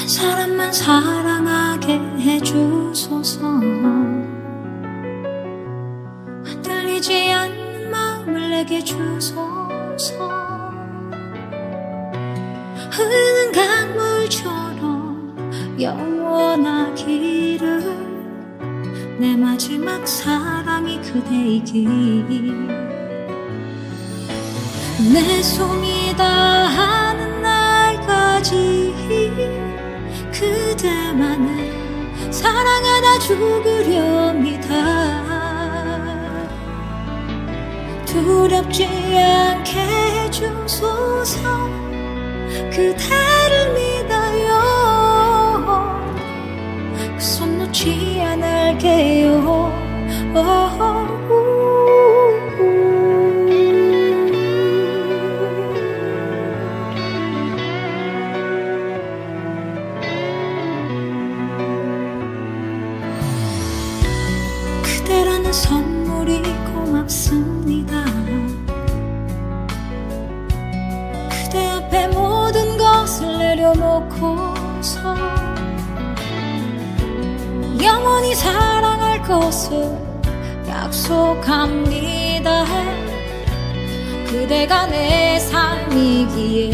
한 사람만 사랑하게 해주소서. 흔들리지 않는 마음을 내게 주소서. 흐르는 강물처럼 영원하기를. 내 마지막 사랑이 그대이길. 내 숨이 다 그대만을 사랑하다 죽으렵니다. 두렵지 않게 해주소서 그대를 믿어요. 그 손 놓지 않을게요. 그대 것을 약속합니다. 그대가 내 삶이기에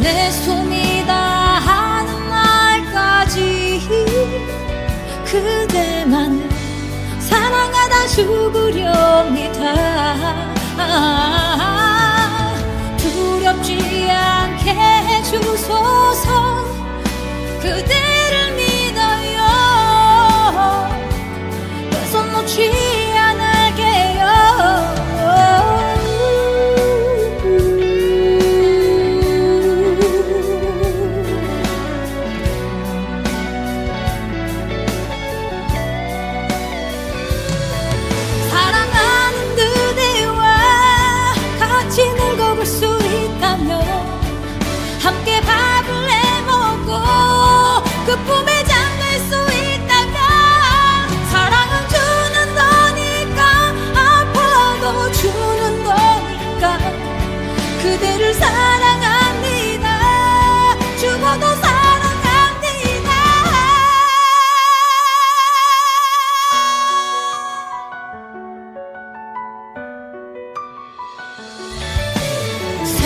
내 숨이 다하는 날까지 그대만을 사랑하다 죽으렵니다. 아, 두렵지 않게 해주소서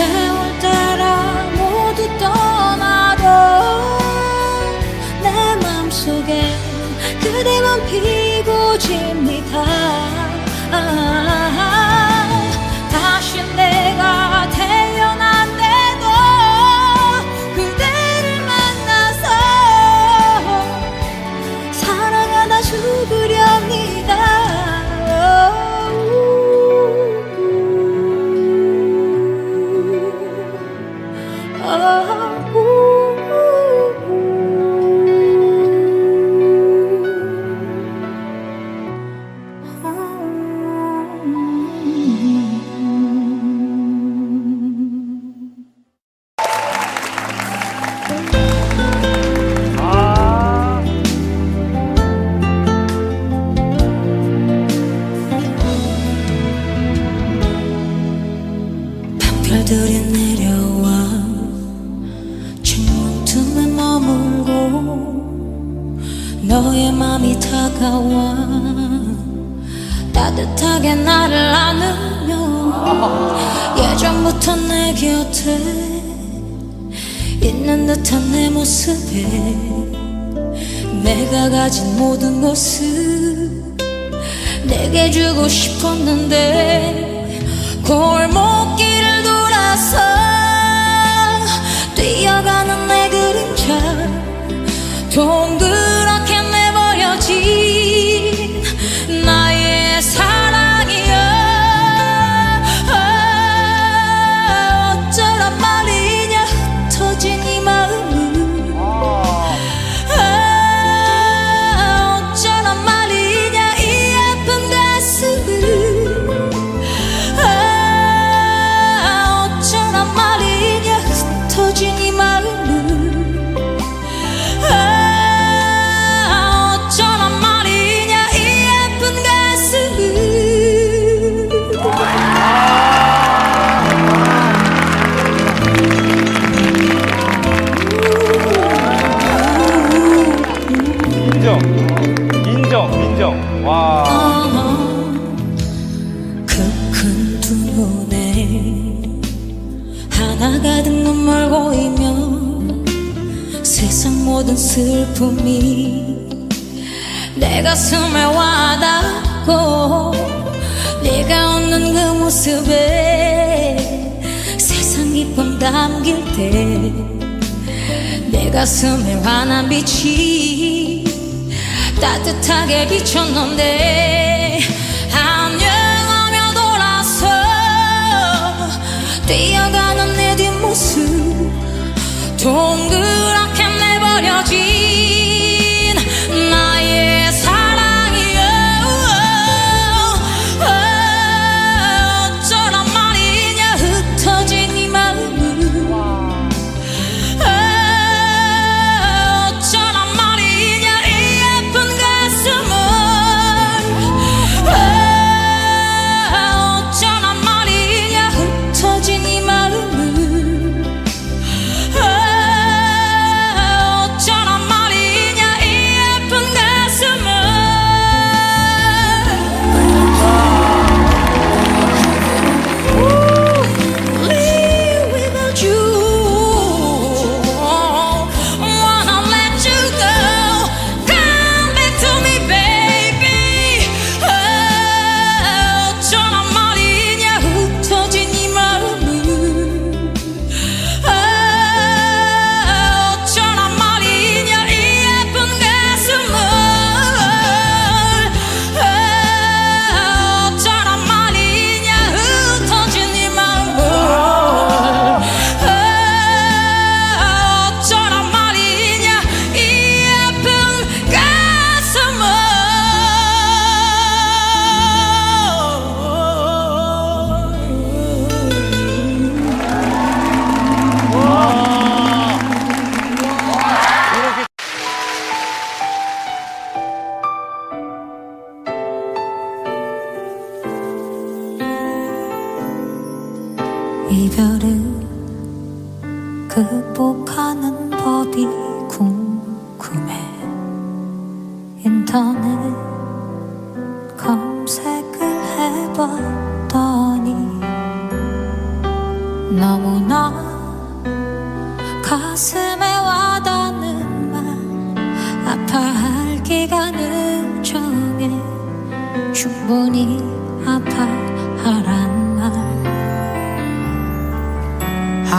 세월 따라 모두 떠나도 내 맘속에 그대만 피고 집니 따뜻하게 나를 안으며 예전부터 내 곁에 있는 듯한 내 모습에 내가 가진 모든 것을 내게 주고 싶었는데 골목길을 돌아서 뛰어가는 내 그림자 동그 담길 때 내 가슴에 환한 빛이 따뜻하게 비쳤는데 안녕하며 돌아서 뛰어가는 내 뒷모습 동그랗게 내버려진 이별을 극복하는 법이 궁금해. 인터넷 검색을 해봤더니 너무나 가슴에 와닿는 말 아파할 기간을 정해 충분히 아파하란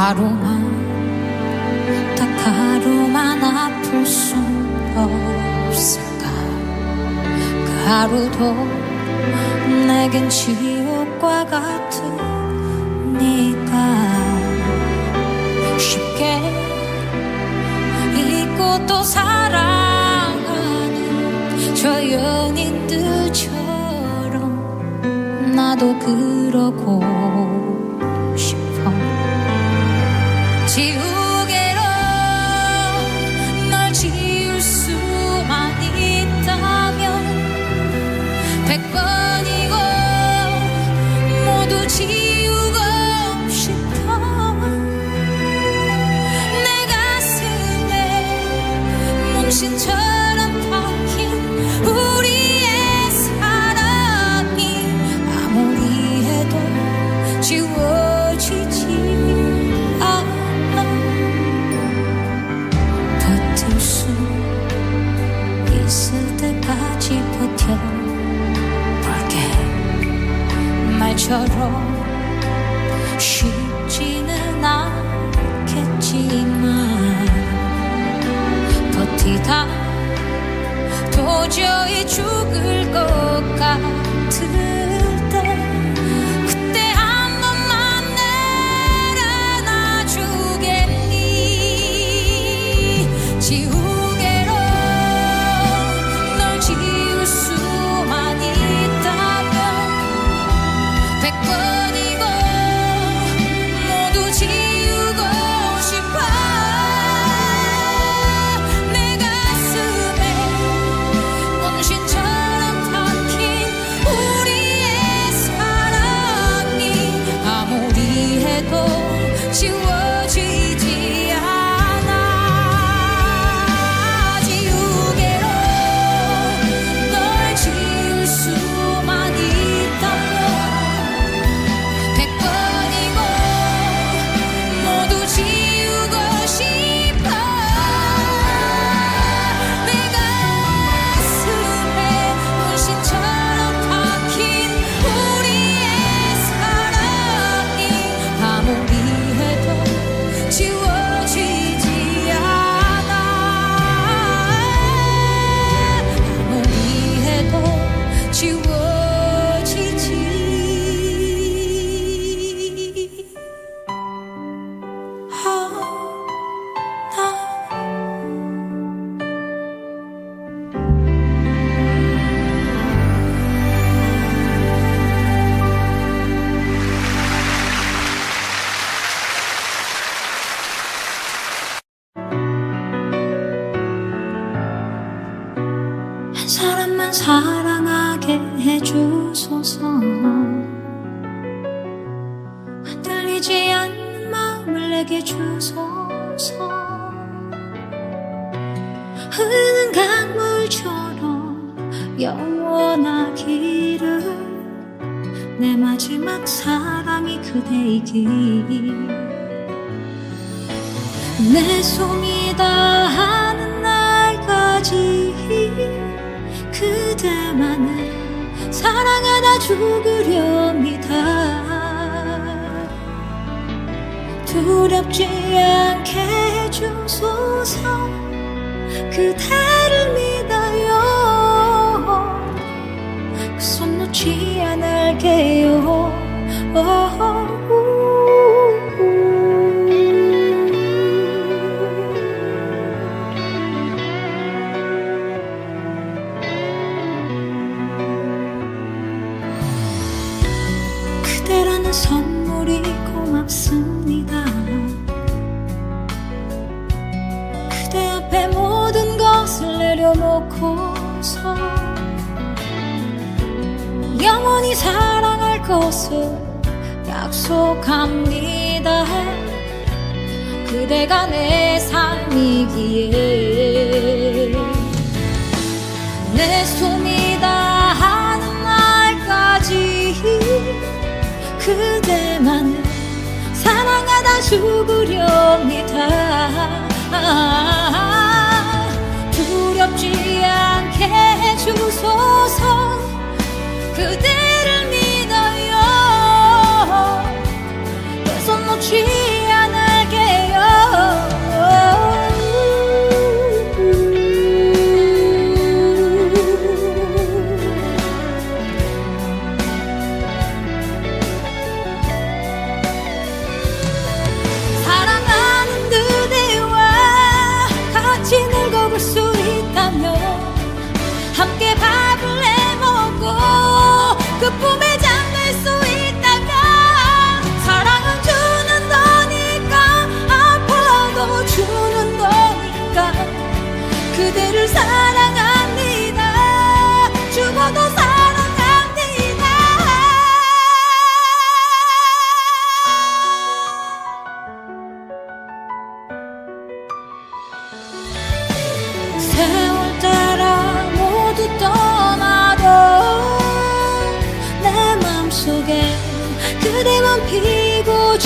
하루만 딱 하루만 아플 순 없을까? 그 하루도 내겐 지옥과 같으니까 쉽게 잊고 또 사랑하는 저 연인들처럼 나도 그러고 말처럼 쉽지는 않겠지만 버티다 도저히 죽을 것 같을 사랑하게 해주소서. 흔들리지 않는 마음을 내게 주소서. 흐르는 강물처럼 영원하기를 내 마지막 사랑이 그대이길. 내 손이 다 그대만을 사랑하다 죽으렵니다. 두렵지 않게 해주소서 그대를 믿어요. 그 손 놓지 않을게요 영원히 사랑할 것을 약속합니다. 그대가 내 삶이기에 내 숨이 다하는 날까지 그대만을 사랑하다 죽으렵니다. 아, 두렵지 않게 해주소서 그대 세월 따라 모두 떠나도 내 맘속에 그대만 피고 아,